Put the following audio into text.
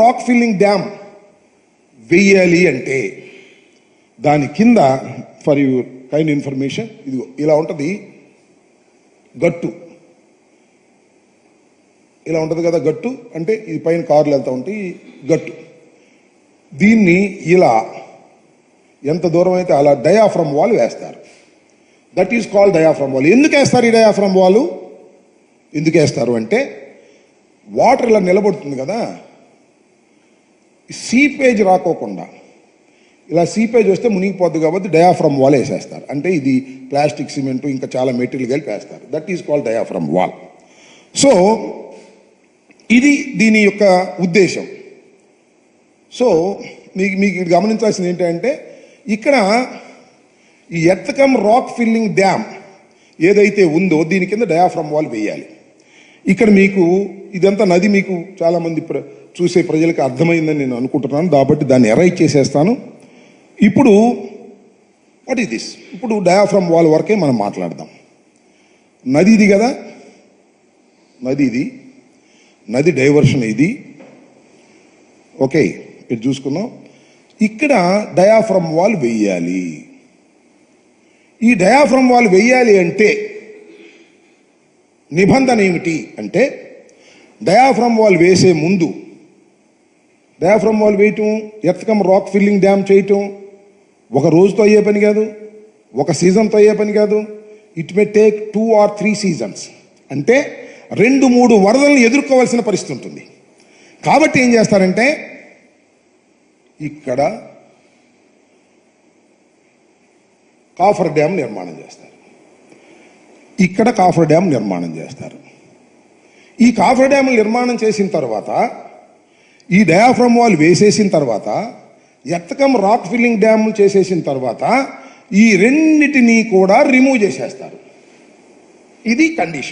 Rock filling dam వెయ్యాలి అంటే దాని కింద ఫర్ యూ కైండ్ ఇన్ఫర్మేషన్ ఇది ఇలా ఉంటుంది గట్టు. ఇలా ఉంటుంది కదా గట్టు అంటే ఇది పైన కార్లు వెళ్తూ ఉంటాయి గట్టు. దీన్ని ఇలా ఎంత దూరం అయితే అలా డయాఫ్రమ్ వాల్ వేస్తారు. That is called diaphragm wall ఎందుకు వేస్తారు ఈ డయాఫ్రమ్ వాల్ ఎందుకు వేస్తారు అంటే వాటర్ ఇలా నిలబడుతుంది కదా. సీపేజ్ రాకోకుండా ఇలా సీపేజ్ వస్తే మునిగిపోద్ది కాబట్టి డయాఫ్రమ్ వాల్ వేసేస్తారు. అంటే ఇది ప్లాస్టిక్ సిమెంట్ ఇంకా చాలా మెటీరియల్ కలిపి వేస్తారు. That is called diaphragm wall. So ఇది దీని యొక్క ఉద్దేశం. సో మీకు మీకు ఇది గమనించాల్సింది ఏంటంటే ఇక్కడ ఈ ఎత్తకం రాక్ ఫిల్లింగ్ డ్యామ్ ఏదైతే ఉందో దీని కింద డయాఫ్రమ్ వాల్ వేయాలి. ఇక్కడ మీకు ఇదంతా నది మీకు చాలామంది ప్ర చూసే ప్రజలకు అర్థమైందని నేను అనుకుంటున్నాను. కాబట్టి దాన్ని ఎరైట్ చేసేస్తాను. ఇప్పుడు వాట్ ఈస్ దిస్ ఇప్పుడు డయాఫ్రమ్ వాల్ వరకే మనం మాట్లాడదాం. నది ఇది కదా? నది ఇది. నది డైవర్షన్ ఇది. ఓకే ఇక్కడ చూసుకున్నాం. ఇక్కడ డయాఫ్రమ్ వాల్ వెయ్యాలి. ఈ డయాఫ్రమ్ వాల్ వెయ్యాలి అంటే నిబంధన ఏమిటి? అంటే డయాఫ్రమ్ వాల్ వేసే ముందు డయాఫ్రమ్ వాల్ వేయటం ఎత్తకం రాక్ ఫిల్లింగ్ డ్యామ్ చేయటం ఒక రోజుతో అయ్యే పని కాదు ఒక సీజన్తో అయ్యే పని కాదు. It may take two or three seasons అంటే రెండు మూడు వరదలను ఎదుర్కోవాల్సిన పరిస్థితి ఉంటుంది. కాబట్టి ఏం చేస్తారంటే ఇక్కడ కాఫర్ డ్యామ్ నిర్మాణం చేస్తారు. ఇక్కడ కాఫర్ డ్యామ్ నిర్మాణం చేస్తారు. ఈ కాఫర్ డ్యామ్ నిర్మాణం చేసిన తర్వాత ఈ డయాఫ్రమ్ వాల్ వేసేసిన తర్వాత ఎత్తకం రాక్ ఫిల్లింగ్ డ్యామ్ చేసేసిన తర్వాత ఈ రెండిటిని కూడా రిమూవ్ చేసేస్తారు. ఇది కండిషన్